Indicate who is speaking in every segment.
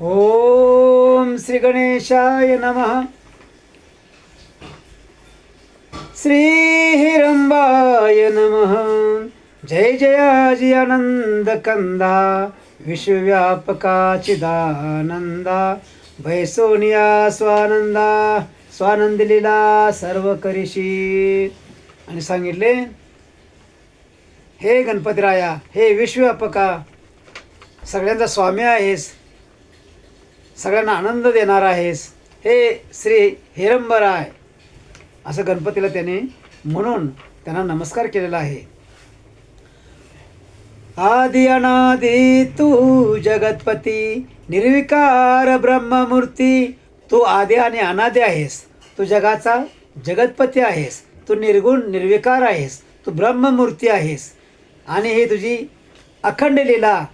Speaker 1: ओम श्री गणेशाय नमः। श्री हिरंबाय नमः। जय जयाजी आनंद कंदा विश्वव्यापका चिदानंदा भैसोनिया स्वानंदा स्वानंद लीला सर्व करीशी आणि सांगितले हे गणपतीराया हे विश्वव्यापका सगळ्यांचा स्वामी आहेस. सगळ्यांना आनंद देणार आहेस. हे श्री हिरंबराय असं गणपतीला त्याने म्हणून त्यांना नमस्कार केलेला आहे. आदि अनादि तू जगतपती निर्विकार ब्रह्ममूर्ती तू आदि आणि अनादि आहेस. तू जगाचा जगतपती आहेस. तू निर्गुण निर्विकार आहेस. तू ब्रह्ममूर्ती आहेस. आणि हे तुझी अखंड लीला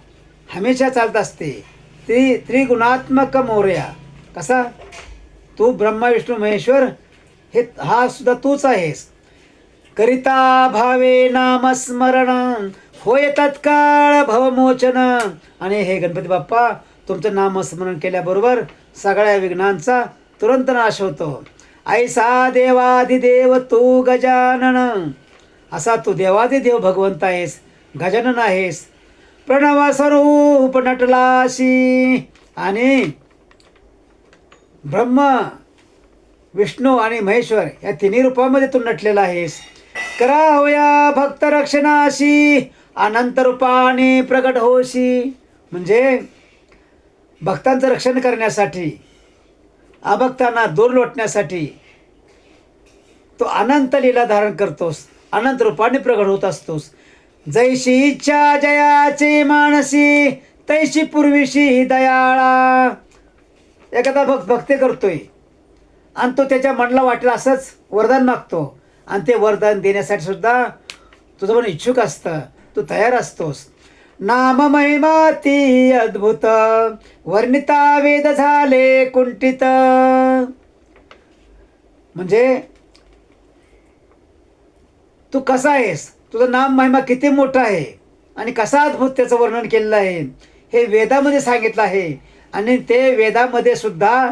Speaker 1: हमेशा चालत असते. त्रि त्रिगुणात्मक मोर्या. कसा? तू ब्रह्मा विष्णू महेश्वर हे हा सुद्धा तूच आहेस. करिता भावे नामस्मरण होय तत्काळ भवमोचन. आणि हे गणपती बाप्पा तुमचं नामस्मरण केल्याबरोबर सगळ्या विघ्नांचा तुरंत नाश होतो. ऐसा देवादिदेव तू गजानन. असा तू देवादिदेव भगवंत आहेस गजानन आहेस. प्रणव स्वरूप नटलाशी आणि ब्रह्म विष्णू आणि महेश्वर या तिन्ही रूपामध्ये तू नटलेला आहेस. करा होया भक्त रक्षणाशी अनंत रूपाने प्रगट होशी. म्हणजे भक्तांचं रक्षण करण्यासाठी अभक्तांना दूर लोटण्यासाठी तो अनंत लीला धारण करतोस अनंत रूपाने प्रगट होत असतोस. जैशी इच्छा जयाचे मानसी तैशी पूर्वीशी दयाळा. एखादा भक्त भक्ती करतोय आणि तो त्याच्या मनाला वाटेल असंच वरदान मागतो. आणि ते वरदान देण्यासाठी सुद्धा तुझं पण इच्छुक असतं. तू तयार असतोस. नाम महिमा ती अद्भुत. वर्णिता वेद झाले कुंठित. म्हणजे तू कसा आहेस? तुझं नाम महिमा किती मोठा आहे? आणि कसा अद्भुत त्याचं वर्णन केलेलं आहे? हे वेदामध्ये सांगितलं आहे. आणि ते वेदामध्ये सुद्धा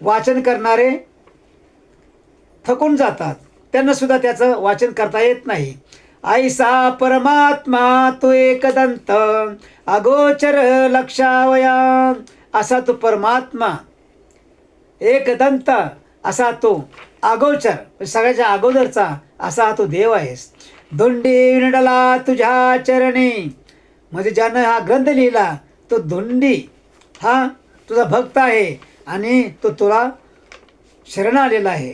Speaker 1: वाचन करणारे थकून जातात. त्यांना सुद्धा त्याचं वाचन करता येत नाही. आईसा परमात्मा तू एकदंत अगोचर लक्षावया. असा तू परमात्मा एकदंत असा तो अगोचर म्हणजे सगळ्याच्या अगोदरचा असा हा तो देव आहेस. धुंडी विनडला तुझ्या चरणी. म्हणजे ज्यानं हा ग्रंथ लिहिला तो धुंडी हा तुझा भक्त आहे आणि तो तुला शरण आलेला आहे.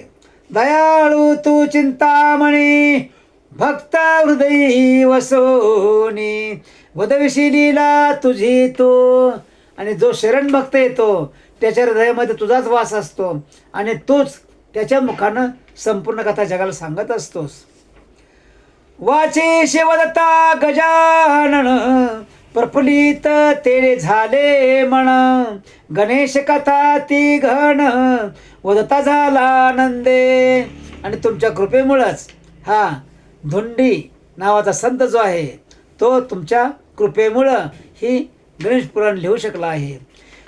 Speaker 1: दयाळू तू चिंतामणी भक्त हृदयी वसोनी. वदविशी लीला तुझी तो. आणि जो शरण भक्त येतो त्याच्या हृदयामध्ये तुझाच वास असतो आणि तूच त्याच्या मुखानं संपूर्ण कथा जगाला सांगत असतोस. वाचे शिवदत्ता गजानन प्रफुल्लित तेरे झाले म्हण गणेश कथा ती घण वदता झाला नंदे. आणि तुमच्या कृपेमुळंच हा धुंडी नावाचा संत जो आहे तो तुमच्या कृपेमुळं ही गणेश पुराण लिहू शकला आहे.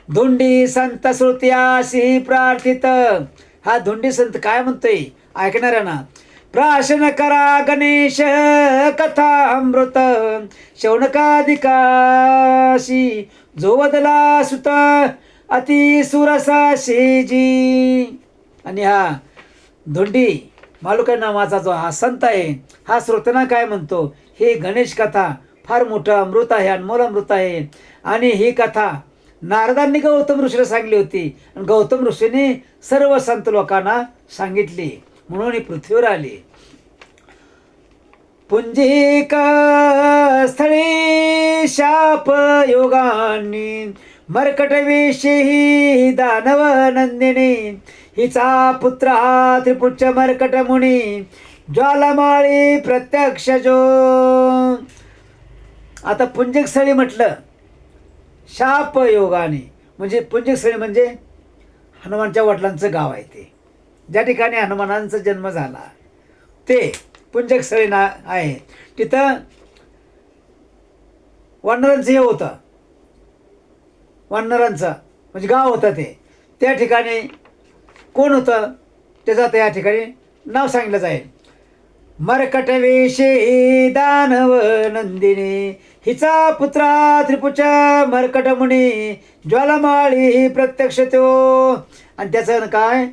Speaker 1: धुंडी संत श्रुत्यासी प्रार्थित. हा धुंडी संत काय म्हणतोय? ऐकणाऱ्यांना प्राशन करा गणेश कथा अमृत. शौनकाधिकाशी जो बदला सुत. अति सुरसा शेजी. आणि हा धोंडी मालुका नावाचा जो हा संत आहे हा श्रोतना काय म्हणतो? ही गणेश कथा फार मोठं अमृत आहे अनमोल अमृत आहे. आणि ही कथा नारदांनी गौतम ऋषीला सांगली होती. आणि गौतम ऋषीने सर्व संत लोकांना सांगितली. म्हणून ही पृथ्वीवर आली. पुंजिका स्थळी शाप योगानी मर्कटवेशी दानव नंदिनी हिचा पुत्र हा त्रिपुच्छ मर्कट मुनी ज्वालामाळी प्रत्यक्ष जो. आता पुंजिक स्थळी म्हटलं शाप योगाने म्हणजे पुंजिक स्थळी म्हणजे हनुमानच्या वडिलांचं गाव आहे ते. ज्या ठिकाणी हनुमानांचा जन्म झाला ते पुंजकस्थळी ना आहे. तिथं वानरांचं हे होतं. वानरांचं म्हणजे गाव होतं ते. त्या ठिकाणी कोण होतं? त्याचं आता या ठिकाणी नाव सांगितलं जाईल. मरकटवेशे दानव नंदिनी हिचा पुत्रा त्रिपुचा मरकटमुनी ज्वालामाळी ही प्रत्यक्ष तो. आणि त्याचं काय?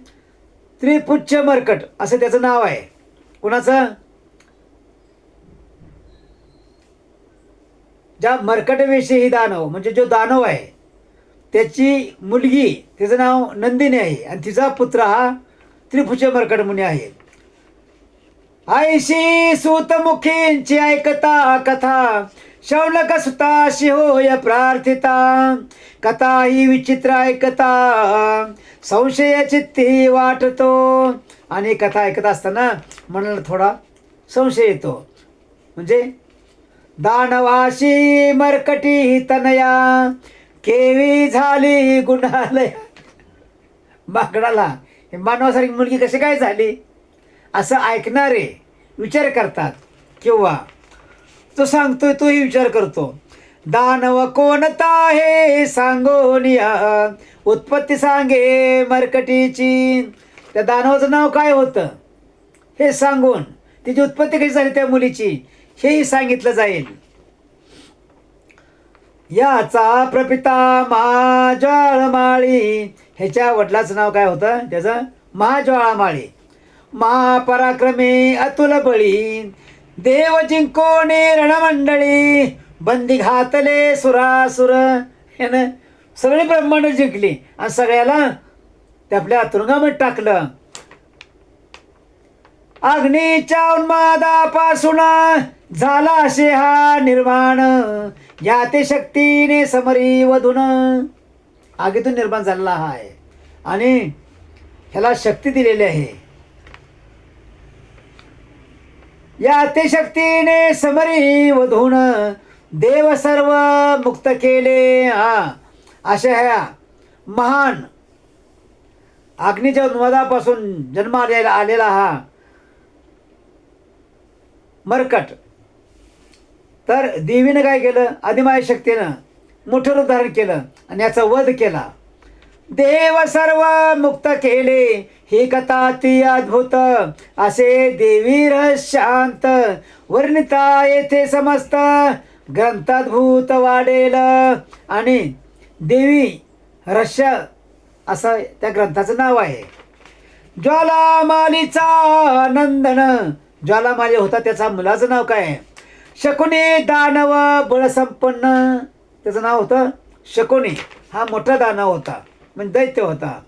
Speaker 1: त्रिपुच्छ मरकट असं त्याचं नाव आहे. कुणाचं? ज्या मरकटवेशी ही दानव म्हणजे जो दानव आहे त्याची मुलगी त्याचं नाव नंदिनी आहे आणि तिचा पुत्र हा त्रिभुज मरकट मुनी आहे. आयशी सूतमुखींची ऐकता कथा शौनक सुताशी होय प्रार्थिता कथा ही विचित्र ऐकता संशय चित्ती वाटतो. आणि कथा ऐकत असताना मनाला थोडा संशय येतो. म्हणजे दानवाशी मरकटी तनया केवी झाली गुणालय. माकडाला हे मानवासारखी मुलगी कशी काय झाली? असं ऐकणारे विचार करतात किंवा तो सांगतोय तोही विचार करतो. दानव कोणता हे सांगोनिया उत्पत्ती सांगे मरकटीची. त्या दानवाचं नाव काय होतं? हे सांगून. तिची उत्पत्ती कशी झाली त्या मुलीची? हेही सांगितलं जाईल. याचा प्रपिता महाज्वाळमाळी ह्याच्या वडिलाचं नाव काय होतं? त्याचं महाज्वाळामाळी महापराक्रमी अतुल बळी. देव जिंकोणे रणमंडळी बंदी घातले सुरासुर ना सगळी ब्रह्मांड जिंकली आणि सगळ्याला ते आपल्या तुरुंगामध्ये टाकलं अग्नीच्या उन्मादापासून झाला असे हा निर्माण या ते शक्तीने समरी वधून आगीतून निर्माण झालेला हा आहे आणि ह्याला शक्ती दिलेली आहे या अतिशक्तीने समरी वधून देव सर्व मुक्त केले. हा अशा ह्या महान अग्नीच्या उन्मादापासून जन्म आलेला आलेला हा मरकट. तर देवीनं काय केलं? अधिमाय शक्तीनं मोठं रूप धारण केलं आणि याचा वध केला. देव सर्व मुक्त केले. ही कथा ती अद्भुत. असे देवी शांत वर्णिता येथे समस्त. ग्रंथाद्भूत वाढेल. आणि देवी रहस्य असं त्या ग्रंथाचं नाव आहे. ज्वालामालीचा नंदन. ज्वालामाली होता त्याचा मुलाचं नाव काय? आहे शकुनी दानव बळसंपन्न. त्याचं नाव होतं शकुनी. हा मोठा दानव होता. म्हणजे दैत्य होता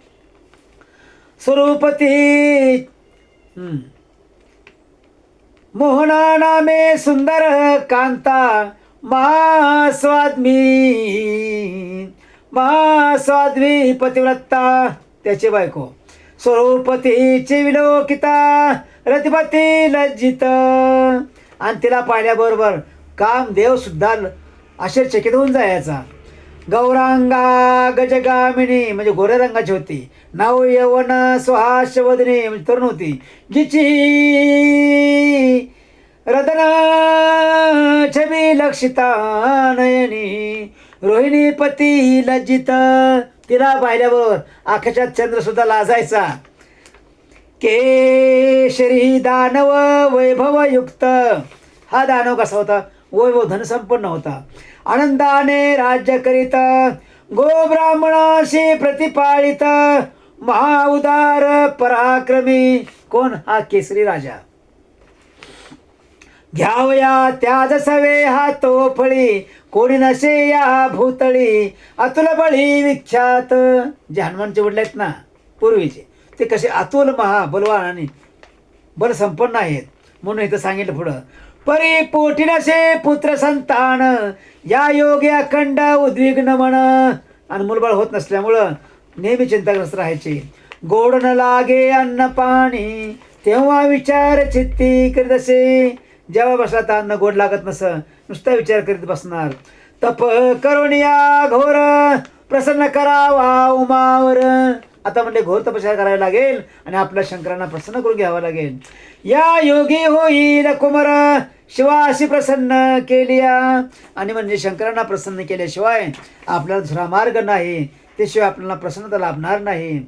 Speaker 1: स्वरूपती मोहना नामे सुंदर कांता महास्वाद्मी महास्वाद्मी पतिव्रत्ता त्याची बायको. स्वरूपतीची विलोकिता रतिपती लज्जित. आणि तिला पाहिल्याबरोबर कामदेव सुद्धा आश्चर्यचकित होऊन जायचा. गौरांगा गजगामिनी म्हणजे गोऱ्या रंगाची होती. नाव यवन सुहास्यवदनी म्हणजे तरुण होती. जिची रदना छबी लक्षिता नयनी रोहिणी पती लज्जित तिला पाहिल्याबरोबर आकाशात चंद्र सुद्धा लाजायचा. केशरी दानव वैभवयुक्त. हा दानव कसा होता? वैभव धनसंपन्न होता. आनंदाने राज्य करीत गो ब्राह्मणाशी प्रतिपाळित महाउदार पराक्रमी. कोण? हा केसरी राजा. घ्यावया त्याज सवे हा तो फळी कोणी नसे या भूतळी. अतुल बळी विख्यात. जे हनुमानचे वडले आहेत ना पूर्वीचे ते कसे अतुल महा बलवान आणि बलसंपन्न आहेत. म्हणून इथं सांगितलं पुढं परी पोटी नसे पुत्र संतान. या योगी अखंड उद्विग्न म्हण आणि मुलबाळ होत नसल्यामुळं नेहमी चिंताग्रस्त राहायचे. गोड न लागे अन्न पाणी. तेव्हा विचार चित्ती करीत असे. जेव्हा बसला तर अन्न गोड लागत नस. नुसता विचार करीत बसणार. तप करून घोर. प्रसन्न करावा उमावर. आता म्हणजे घोर तपस्या करावी लागेल आणि आपल्या शंकरांना प्रसन्न करून घ्यावं लागेल. या योगी होईल कुमर. शिवा अशी प्रसन्न केली आणि म्हणजे शंकरांना प्रसन्न केल्याशिवाय आपल्याला दुसरा मार्ग नाही. त्याशिवाय आपल्याला प्रसन्नता लाभणार नाही.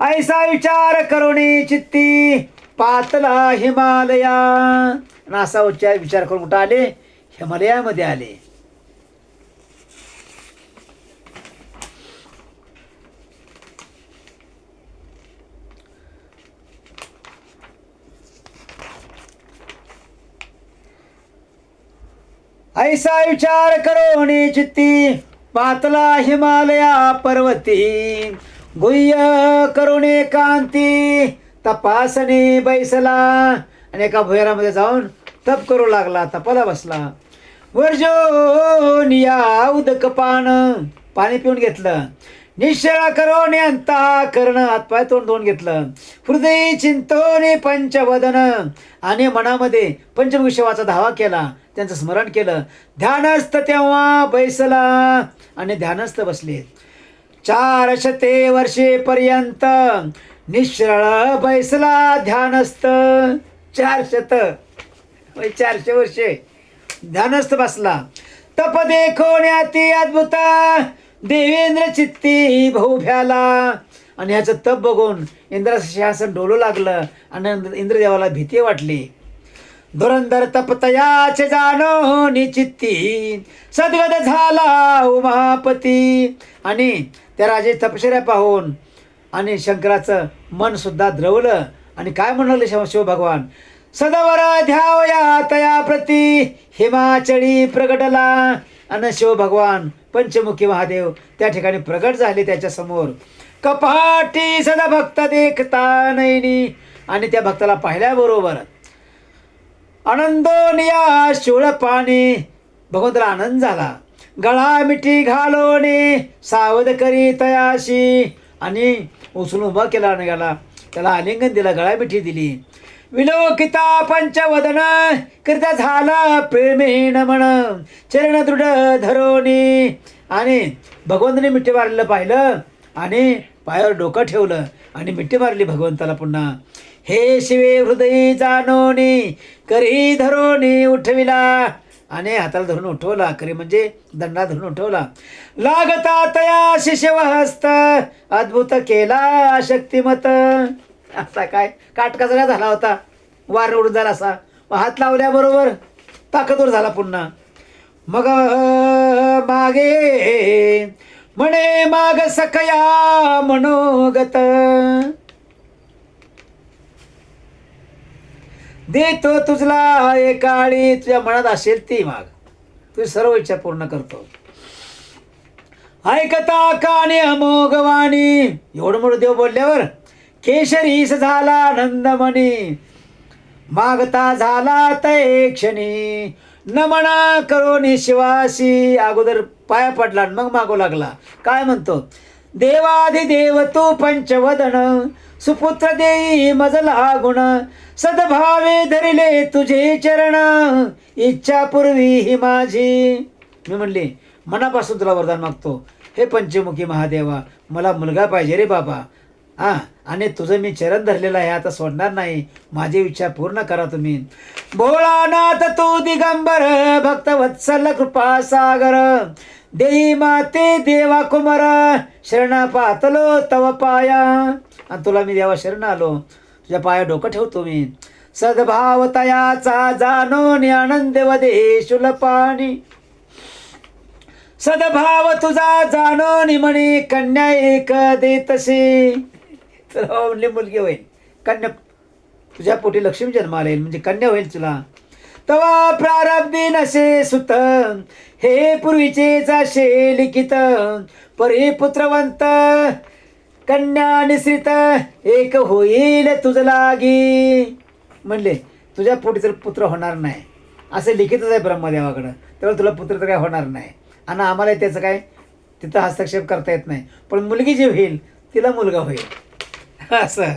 Speaker 1: ऐसा विचार करुणी चित्ती पातला हिमालया. असा उच्चार विचार करून कुठं आले? हिमालयामध्ये आले. ऐसा विचार करोनी चित्ती पातला हिमालया पर्वती। गुह्य करुणे कांती। तपासणी बैसला। आणि एका भुयारामध्ये जाऊन तप करू लागला तपाला बसला. वर्जोनिया उदक पान पाणी पिऊन घेतलं. निश्चळा करो ने अंता कर्ण हातपाय तोंड धुवून घेतलं. हृदय चिंतोने पंचवदन. आणि मनामध्ये पंचमुखी धावा केला. त्यांचं स्मरण केलं. ध्यानस्थ तेव्हा बैसला आणि ध्यानस्थ बसले. चार शते वर्षेपर्यंत निश्रळ बैसला ध्यानस्थ. चार शत. चारशे वर्षे. ध्यानस्थ बसला. तप देखोण्याती अद्भुत. देवेंद्र चित्ती भाऊभ्याला आणि ह्याचं तप बघून इंद्राचं सिंहासन डोलू लागलं आणि इंद्रदेवाला भीती वाटली. धुरंधर तपतयाचे जाणो निचित्ती सद्गत झाला उमापती. आणि त्या राजे तपश्चर्या पाहून आणि शंकराचं मनसुद्धा द्रवलं. आणि काय म्हणाले शिव शिवभगवान? सदवर ध्यावया तया प्रती हिमाचळी प्रगटला. आणि शिवभगवान पंचमुखी महादेव त्या ठिकाणी प्रगट झाले त्याच्यासमोर कपाटी सदा भक्त देखता नैनी आणि त्या भक्ताला पाहिल्याबरोबर आनंदोनिया शिवळ पाणी भगवंताला आनंद झाला. गळा मिठी घालोने सावध करी तयाशी. आणि उचलून उभा केला आणि गेला. त्याला आलिंगन दिला गळा मिठी दिली. विलोकिता पंचवदन करिता झाला प्रेमेण म्हण चरण दृढ धरोनी. आणि भगवंताने मिठी मारलेलं पाहिलं. आणि पायावर डोकं ठेवलं. आणि मिठी मारली भगवंताला पुन्हा. हे शिवे हृदयी जाणोनी करी धरोनी उठविला. आणि हाताला धरून उठवला करी म्हणजे दंडा धरून उठवला. लागता तया शिशवहस्त अद्भुत केला शक्तिमत. असा काय काटकचरा झाला होता. वार उडून झाला असा. मग हात लावल्याबरोबर ताकदवर झाला पुन्हा. मग मागे म्हणे माग सकया मनोगत. देतो तुझला एकाळी तुझ्या मनात असेल ती माग. तुझी सर्व इच्छा पूर्ण करतो. ऐकता काने अमोघवाणी एवढं मोठं देव बोलल्यावर केशरीस झाला नंदमणी. मागता झाला तय क्षणी. नमना करोनी शिवासी. अगोदर पाया पडला आणि मग मागू लागला. काय म्हणतो? देवाधिदेव तू पंचवदन. सुपुत्र देई मजला गुण. सद्भावे धरिले तुझे चरण. इच्छा पूर्वी ही माझी. मी म्हणले मनापासून तुला वरदान मागतो. हे पंचमुखी महादेवा मला मुलगा पाहिजे रे बाबा. हां आणि तुझं मी चरण धरलेलं आहे आता सोडणार नाही. माझी इच्छा पूर्ण करा तुम्ही. भोळानाथ तू दिगंबर भक्त वत्सल कृपा सागर देई माते देवा कुमार शरणा पातलो तव पाया. आणि तुला मी देवा शरण आलो. तुझ्या पाया डोकं ठेवतो मी. सद्भाव तयाचा जाणो आनंद वदे शुलपाणी सद्भाव तुझा जाणो म्हणे कन्या एक देतसे तर हो मुलगी होईल. कन्या तुझ्या पोटी लक्ष्मी जन्माला येईल. म्हणजे कन्या होईल तुला. तवा प्रारब्धी नसे सुत हे पूर्वीचे जाशे लिखित परी पुत्रवंत कन्या निश्रित एक होईल तुझ लागी. म्हणले तुझ्या पोटी तर पुत्र होणार नाही असं लिखितच आहे ब्रह्मदेवाकडं तेव्हा तुला पुत्र तर काय होणार नाही. आणि आम्हाला त्याचं काय तिथं हस्तक्षेप करता येत नाही. पण मुलगी जी होईल तिला मुलगा होईल. असं.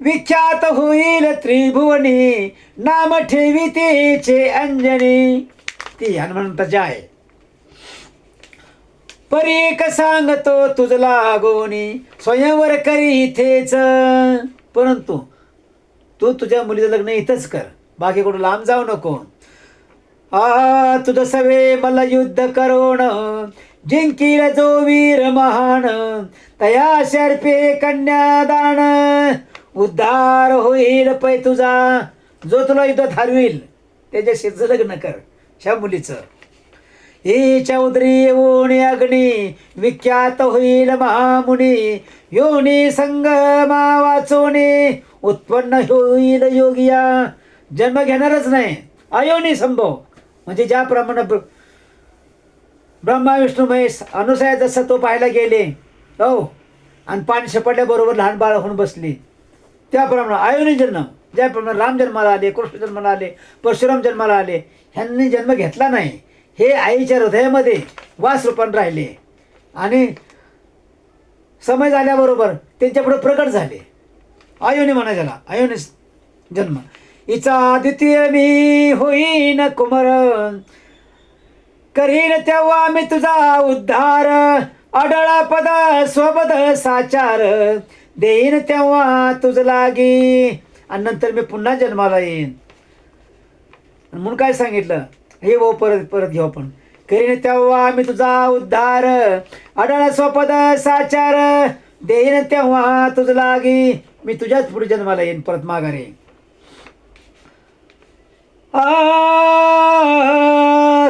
Speaker 1: विख्यात होईल त्रिभुवनी. नाम ठेवी तिचे अंजनी. ती हनुमंताची आहे. परीक सांगतो तुझला गोनी स्वयंवर करी इथेच. परंतु तू तुझ्या मुलीचं लग्न इथंच कर. बाकी कुठं लांब जाऊ नको. आ तुझ सवे मला युद्ध करोण जिंकील जो वीर महान. तया शर्पे कन्यादान. उद्धार होईल पै तुझा. जो तुला युद्धात हरविल त्याच्याशीच लग्न कर. ह्या मुलीचं. हिच्या चौधरी येऊन अग्नी विख्यात होईल महामुनी. योनी संगमा वाचोणी उत्पन्न होईल योगिया. जन्म घेणारच नाही. अयोनी संभव. म्हणजे ज्याप्रमाणे ब्र- ब्रह्मा विष्णू महेश अनुसया जसं तो पाहायला गेले हो आणि पाणी शपडल्याबरोबर लहान बाळ होऊन बसली. त्याप्रमाणे आयोनी जन्म ज्याप्रमाणे राम जन्माला आले कृष्ण जन्माला आले परशुराम जन्माला आले ह्यांनी जन्म घेतला नाही. हे आईच्या हृदयामध्ये वास रूपान राहिले. आणि समय झाल्याबरोबर त्यांच्यापुढे प्रकट झाले. आयोनी म्हणा झाला आयोनी जन्म. हिचा द्वितीय मी होईन कुमर. करीन तेव्हा मी तुझा उद्धार. अडळा पद स्वपद साचार. देईन तेव्हा तुझं लागी आणि नंतर मी पुन्हा जन्माला येईन. म्हणून काय सांगितलं? हे वो परत परत घेऊ आपण. करीन तेव्हा मी तुझा उद्धार. अडळ स्वपद साचार. देईन तेव्हा तुझं लागी मी तुझ्याच पुढे जन्माला येईन परत माघारी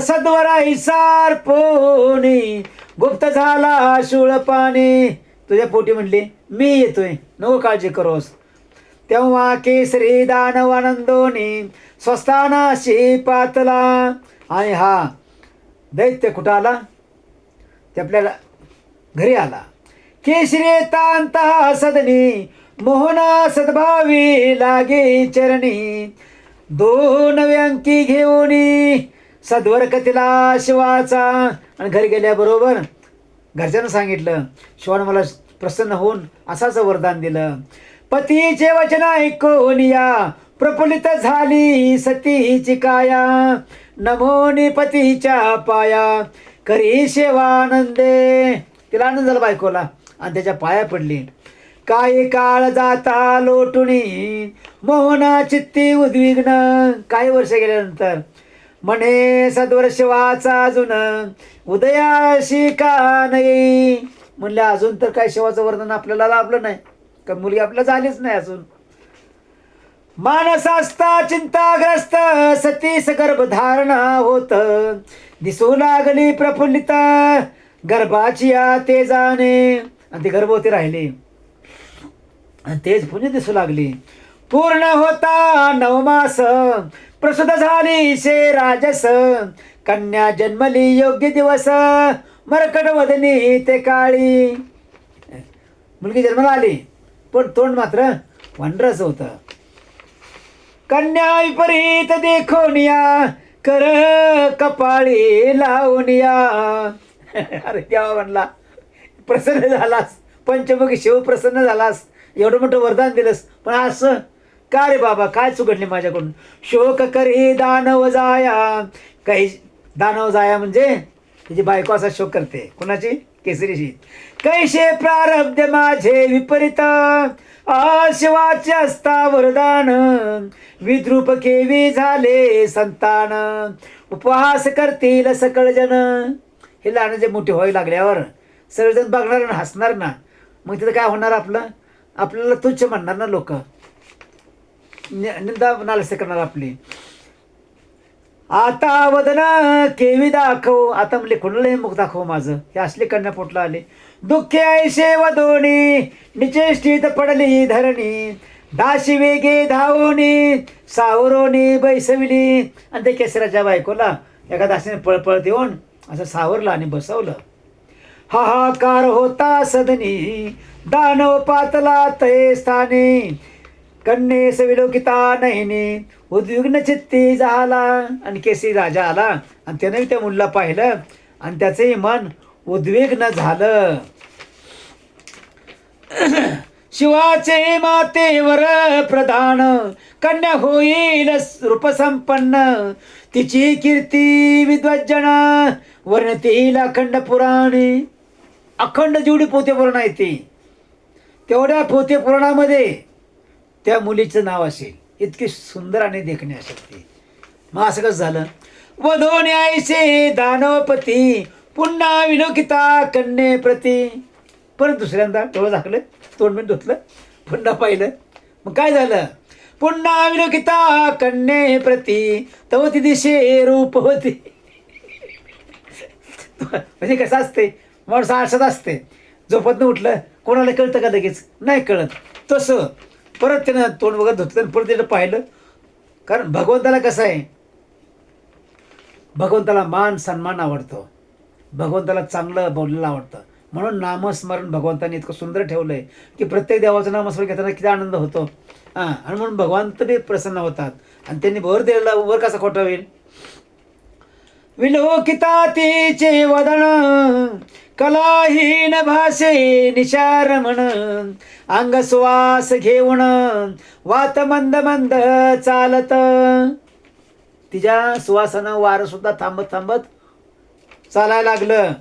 Speaker 1: सद्वराई सद्वरा पोनी. गुप्त झाला शूळ पाणी. तुझ्या पोटी म्हणली मी येतोय. नको काळजी करोस. तेव्हा केसरी दानव स्वस्तानाशी स्वस्थानाशी पातला. आणि हा दैत्य कुठं आला? ते आपल्याला घरी आला. केशरी तांत सदनी मोहना सद्भावी लागे चरणी. दोन व्यंकी घेऊन सद्वर कथिला शिवाचा. आणि घरी गेल्याबरोबर घरच्यांना सांगितलं शिवानं मला प्रसन्न होऊन असाच वरदान दिलं. पतीचे वचन ऐकून या प्रफुल्लित झाली सतीची काया. नमोनी पतीच्या पाया करी सेवानंदे तिला आनंद झाला बायकोला आणि त्याच्या पाया पडली. काही काळ जाता लोटुणी मोहना चित्ती उद्विग्न. काही वर्ष गेल्यानंतर म्हणे सद्वर शिवाचा अजून उदयाशी का नाही? म्हणले अजून तर काय शिवाचं वर्णन आपल्याला लाभलं नाही. का मुलगी आपल्याला झालीच नाही अजून. मानसास्ता चिंताग्रस्त सतीस गर्भधारणा होत. दिसू लागली प्रफुल्लित गर्भाची या तेजाने. आणि ती गर्भवती राहिली. आणि तेच पुण्य दिसू लागली. पूर्ण होता नवमास प्रसूत झाली शे राजस. कन्या जन्मली योग्य दिवस. मरकट वदनी ते काळी. मुलगी जन्माला आली पण तोंड मात्र वनरस होतं. कन्या विपरीत देखून या कर कपाळी लावून या अरे देवा म्हणला प्रसन्न झालास पंचमुखी शिव प्रसन्न झालास एवढं मोठं वरदान दिलंस पण असं का रे बाबा काय चुकटली माझ्याकडून? शोक करी दानव जाया काही दानव जाया म्हणजे तिची बायको असा शोक करते. कोणाची? केसरीशी कैसे प्रारब्ध माझे विपरीत? आशिवाचे असता वरदान. विद्रूप केवी झाले संतान. उपहास करतील सकळजन हे लहान जे मोठे व्हायला लागल्यावर सगळेजण बघणार ना हसणार ना. मग तिथं काय होणार आपलं? आपल्याला तुच्छ म्हणणार ना लोक. निंदा नालस्य करणार आपली. आता वदना केवी दाखव. आता म्हणले कुणालाही मुख दाखव माझं? हे असले कन्या पोटला आले. दुःखे ऐशे वदोनी निचेष्टीत पडली धरणी. दाशी वेगे धावोनी सावरोनी बैसविली. आणि ते केसराच्या बायकोला एका दासीने पळपळ देऊन असं सावरलं आणि बसवलं. हाहाकार होता सदनी. दानव पातला तये स्थानी. कन्येस सविलोकिता नहिनी उद्विग्न चित्ती झाला आणि केसी राजा आला आणि त्याने त्या मुलीला पाहिलं आणि त्याचंही मन उद्विग्न झालं. शिवाचे मातेवर प्रधान कन्या होईल रूपसंपन्न तिची कीर्ती विद्वज्जना वर्णतील अखंड पुराणे अखंड जेवढी पोते पुराण आहे ती तेवढ्या पोते पुराणामध्ये त्या मुलीचं नाव असेल. इतकी सुंदर आणि देखणे शक्ती मग असं कसं झालं? वधोने आईसे दानवपती पुन्हा विनोकिता कन्ये प्रती परत दुसऱ्यांदा डोळं झाकलं तोंड धुतलं पुन्हा पाहिलं. मग काय झालं? पुन्हा विनोकिता कन्ये प्रती तव ती दिशे रूप होती. म्हणजे कसं असते? माणूस आळसात असते. झोपत उठलं. कोणाला कळतं का लगेच? नाही कळत. तसं. परत त्यानं तोंड वगैरे धुतलं परत त्यानं पाहिलं. कारण भगवंताला कसं आहे? भगवंताला मान सन्मान आवडतो. भगवंताला चांगलं बोललेलं आवडतं. म्हणून नामस्मरण भगवंताने इतकं सुंदर ठेवलं आहे की प्रत्येक देवाचं नामस्मरण घेताना किती आनंद होतो. हां आणि म्हणून भगवंत बी प्रसन्न होतात. आणि त्यांनी भर दिलेला वर कसा खोटा होईल विलोकितातीचे वदन कलाहीन भाषे निशार अंग सुवास घेऊन वात मंद मंद चालत. तिच्या सुवासानं वारं सुद्धा थांबत थांबत चालायला लागलं.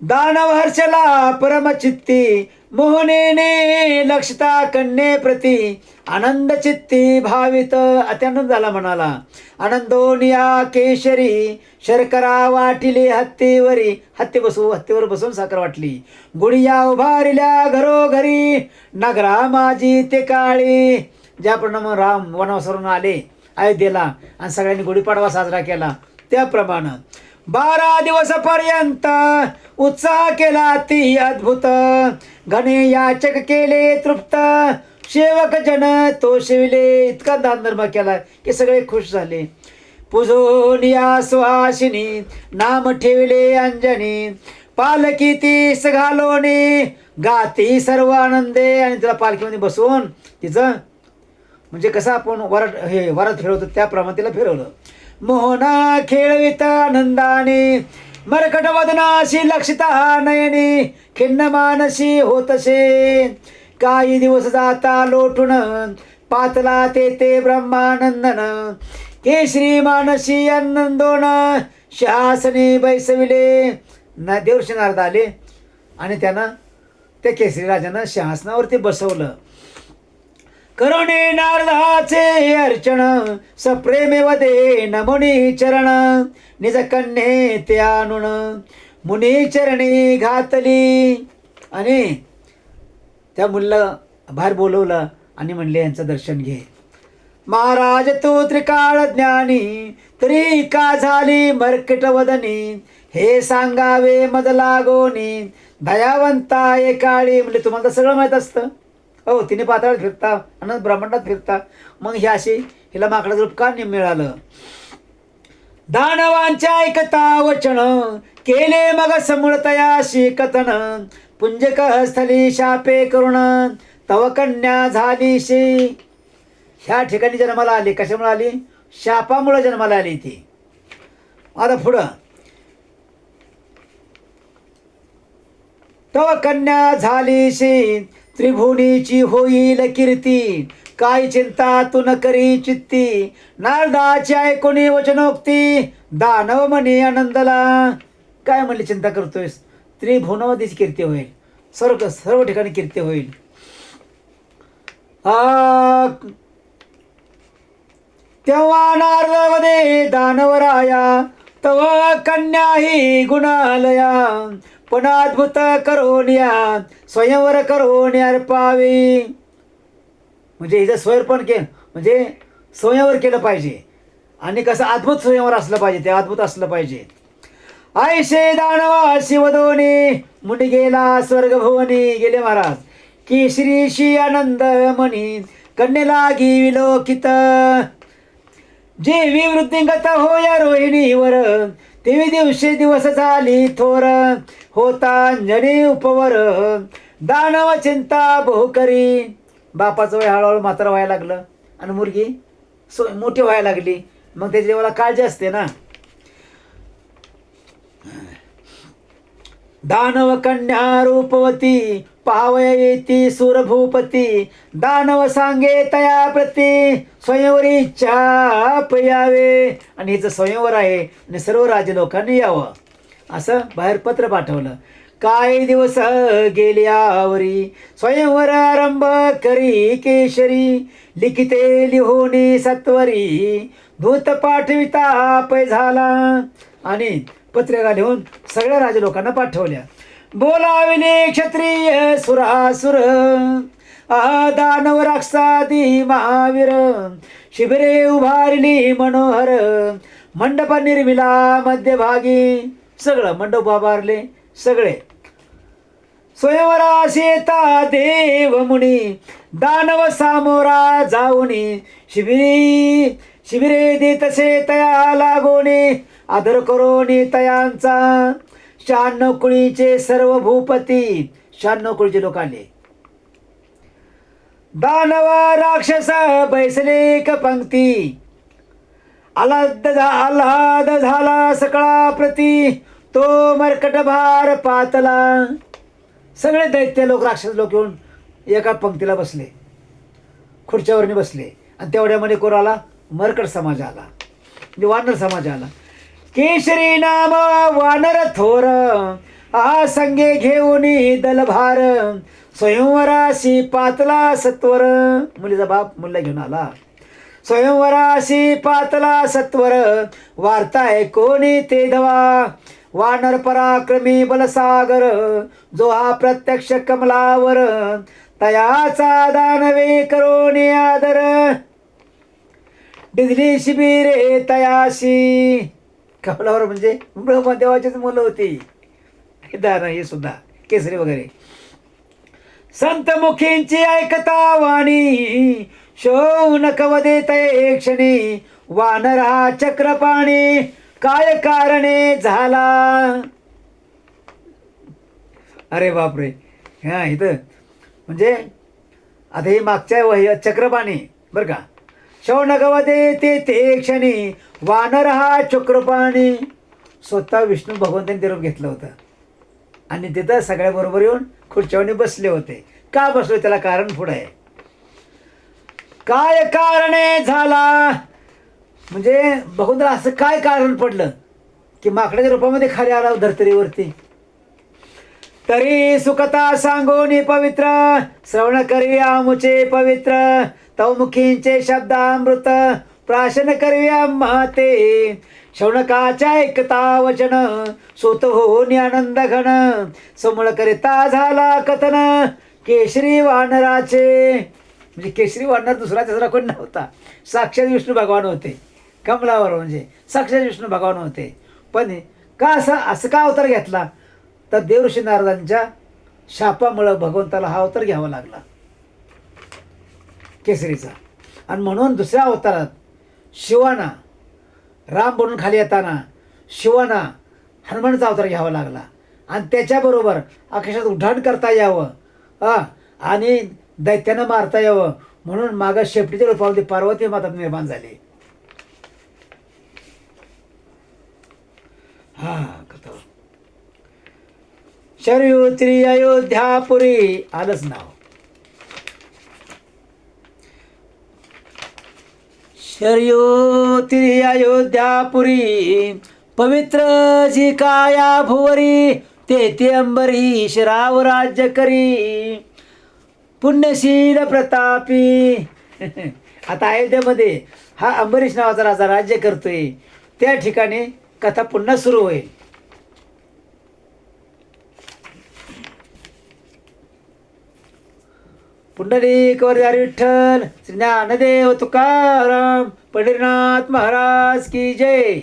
Speaker 1: दानव हर्षला परमचित्ती मोहनेने लक्षता कन्ये प्रती आनंद चित्ती भावित. अत्यानंद झाला म्हणाला. आनंदोनिया केशरी शर्करा वाटिली हत्तीवरी. हत्ती बसू हत्तीवर बसून साखर वाटली. गुडिया उभारिल्या घरोघरी. नगरा माझी ते काळी. ज्याप्रमाणे राम वनवासावरून आले अयोध्येला आणि सगळ्यांनी गुढीपाडवा साजरा केला त्याप्रमाणे. बारा दिवसपर्यंत उत्साह केला ती अद्भुत. घने याचक केले तृप्त. सेवक जन तो शिवले. इतका दानधर्म केला की सगळे खुश झाले. पुजून या सुहासिनी नाम ठेवले अंजनी. पालकी तीस घालोने गाती सर्व आनंदे. आणि तिला पालखीमध्ये बसवून तिचं म्हणजे कसं आपण वरट हे वरात फिरवतो त्याप्रमाणे तिला फिरवलं. मोहना खेळविता आनंदाने मरकट वदनाशी लक्षिता नयनी. खिन्न मानसी होतसे. काही दिवस जाता लोटून. पातला ते ते ब्रह्मानंदन. केशरी मानसी आनंदोन. शासनी बैसविले. ना देवशी नारद आले. आणि त्यानं त्या केसरी राजानं शहासनावरती बसवलं. करुणे नारदाचे अर्चन सप्रेमे वदे नमुनी चरण निज कन्ये ते आणून मुनी चरणी घातली. आणि त्या मुलीला बाहेर बोलवलं आणि म्हणले यांचं दर्शन घे. महाराज तो त्रिकाळ ज्ञानी तरी का झाली मर्कट वदनी? हे सांगावे मद लागोनी दयावंता एकाळी म्हणजे तुम्हाला सगळं माहीत असतं. हो तिने पाताळात फिरता अनंत ब्रह्मांडात फिरता. मग हे अशी हिला माकडाचं रूप का मिळालं? दानवांच्या ऐकता वचन केले मग समूळ तयाशी कथन पुंजक स्थली शापे करुण तव कन्या झालीशी. ह्या ठिकाणी जन्माला आली. कशामुळे आली? शापामुळे जन्माला आली ती. आता पुढं. तव कन्या झालीशी. त्रिभुवनीची होईल कीर्ती. काय चिंता तू न करी चित्ती. नारदाची ऐकोनी वचनोक्ती. दानव म्हणे आनंदला. काय म्हणली चिंता करतोयस? त्रिभुवनामध्येच कीर्ती होईल. सर्व सर्व ठिकाणी कीर्ती होईल. तेव्हा नारदामध्ये दानवराया तव कन्या ही गुणालया. पण अद्भुत करोनिया स्वयंवर करोनिया पावी. म्हणजे हिचं स्वयंपण के म्हणजे स्वयंवर केलं पाहिजे. आणि कसं अद्भुत स्वयंवर असलं पाहिजे ते अद्भुत असलं पाहिजे. आयशे दानवा शिवदोनी मुंडी गेला स्वर्गभुवनी गेले महाराज. केशरीशी आनंद मणी कन्येला विलोकित. जेवी वृद्धिंगत होया रोहिणीवर तेवी दिवशी दिवस झाली थोर. होता अंजनी उपवर. दानव चिंता बहुकरी बापाचं वय हळूहळू मात्र व्हायला लागलं. आणि मुलगी सो मोठी व्हायला लागली. मग त्याची देवाला काळजी असते ना. दानव कन्या रूपवती पावय येती सुरभूपती. दानव सांगे तया प्रती स्वयंवरी इच्छा पयावे आणि हिचं स्वयंवर आहे आणि सर्व राजे लोकांनी यावं. असं बाहेर पत्र पाठवलं. काही दिवस गेल्यावरी स्वयंवर आरंभ करी केशरी लिखिते लिहोणी सत्वरी धूत पाठविता पै झाला. आणि पत्रिका लिहून सगळ्या राजे लोकांना पाठवल्या. बोलाविले क्षत्रिय सुरासुर दानव राक्षसादी महावीर शिबिरे उभारली मनोहर मंडप निर्मिला मध्यभागी. सगळं मंडप उभारले सगळे. स्वयंवरा शेता देव मुनी दानव सामोरा जाऊनी शिबिरी शिबिरे देतसे तया लागोने आदर करोनी तयांचा. शहाण्णव कुळीचे सर्व भूपती शहाण्णव कुळीचे लोक आले दानव राक्षस बैसले एक पंक्ती आल्हाद झा- आल्हाद झाला सकळा प्रती तो मरकट भार पातला. सगळे दैत्य लोक राक्षस लोक येऊन एका पंक्तीला बसले. खुर्च्यावरनी बसले. आणि तेवढ्यामध्ये कोर आला? मरकट समाज आला. म्हणजे वानर समाज आला. केशरी नाम वानर थोर आ संगे घेऊन दलभार स्वयंवराशी पातला सत्वर. मुलीचा बाप मुलीला घेऊन आला. स्वयंवराशी पातला सत्वर. वार्ताय कोणी ते धवा? वानर पराक्रमी बलसागर. जो हा प्रत्यक्ष कमलावर. तयाचा दानवे करोनी आदर. डिझली शिबिरे तयाशी. कमलावर म्हणजे ब्रह्मदेवाचीच मुलं होती. दान हे सुद्धा केसरी वगैरे. संत मुखींची ऐकता वाणी. शौनकव देते एक क्षणी. वानरा चक्रपाणी. काय कारणे झाला? अरे बापरे. हा इथं. म्हणजे आता हे मागच्या वही चक्रपाणी बरं का. शौनकवदे ते ते क्षणी. वानर हा चक्रपाणी. स्वतः विष्णू भगवंतांनी ते रूप घेतलं होतं. आणि तिथं सगळ्याबरोबर येऊन खुर्च्यावणी बसले होते. का बसलो त्याला कारण पुढं आहे. काय कारणे झाला? म्हणजे बघून असं काय कारण पडलं की माकडाच्या रूपामध्ये खाली आला धर्तरीवरती? तरी सुखता सांगोनी पवित्र श्रवण करूया मुचे पवित्र तवमुखींचे शब्दामृत प्राशन करूया महते. शौनकाच्या ऐकता वचन सोत होऊन आनंद घन समूळ करिता झाला कथन केशरी वानराचे. म्हणजे केशरी वाढणार दुसरा तिसरा कोण नव्हता. साक्षात विष्णू भगवान होते. कमलावर म्हणजे साक्षात विष्णू भगवान होते. पण का असं असं का अवतार घेतला? तर देवऋषी नारदांच्या शापामुळं भगवंताला हा अवतार घ्यावा लागला. केसरीचा. आणि म्हणून दुसऱ्या अवतारात शिवाना राम बनून खाली येताना शिवाना हनुमानचा अवतार घ्यावा लागला. आणि त्याच्याबरोबर आकाशात उड्डाण करता यावं. आणि दैत्यानं मारता यावं. म्हणून मागं शेपटीच्या रूपामध्ये पार्वती माता निर्माण झाली. हा कथा. शरयुत्री अयोध्यापुरी आलंच नाव. शरयुत्री अयोध्यापुरी पवित्र जी काया भुवरी ते अंबरी शराव राज्य करी. पुण्यशील प्रतापी. आता अयोध्येमध्ये हा अंबरीश नावाचा राजा राज्य करतोय. त्या ठिकाणी कथा पुन्हा सुरू होईल. पुंडलिक वरदारी विठ्ठल श्री ज्ञानदेव तुकाराम पंढरीनाथ महाराज की जय.